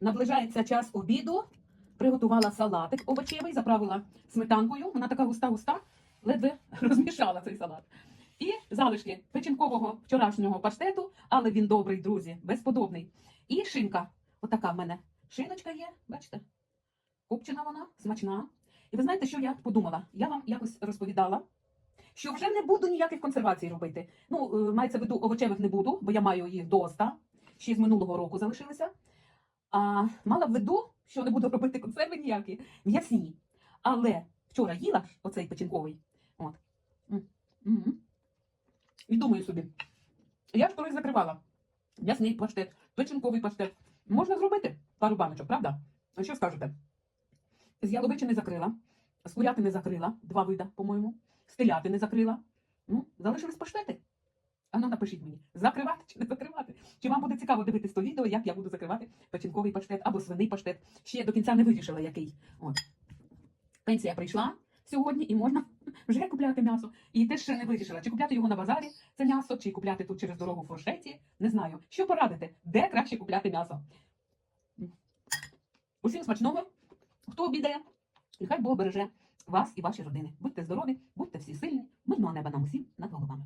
Наближається час обіду. Приготувала салатик овочевий, заправила сметанкою. Вона така густа-густа, ледве розмішала цей салат. І залишки печінкового вчорашнього паштету, але він добрий, друзі, безподобний. І шинка. Отака в мене шиночка є, бачите? Копчена вона, смачна. І ви знаєте, що я подумала? Я вам якось розповідала, що вже не буду ніяких консервацій робити. Ну, е, мається в виду, овочевих не буду, бо я маю їх доста, ще з минулого року залишилися. А мала в виду, що не буду робити консерви ніякі, м'ясні. Але вчора їла оцей печінковий. От. І думаю собі, я ж колись закривала м'ясний паштет, печінковий паштет. Можна зробити пару баночок, правда? А що скажете? З яловичини закрила, з курятини закрила, два вида, по-моєму, з телятини закрила. Ну, залишились паштети. А ну напишіть мені, закривати чи не закривати. Чи вам буде цікаво дивитись то відео, як я буду закривати печінковий паштет або свиний паштет? Ще до кінця не вирішила, який. От. Пенсія прийшла сьогодні і можна вже купляти м'ясо. І теж ще не вирішила, чи купляти його на базарі, це м'ясо, чи купляти тут через дорогу в фуршеті. Не знаю. Що порадити, де краще купляти м'ясо? Усім смачного, хто обідає, і хай Бог береже вас і ваші родини. Будьте здорові, будьте всі сильні, мирного неба нам усім над головами.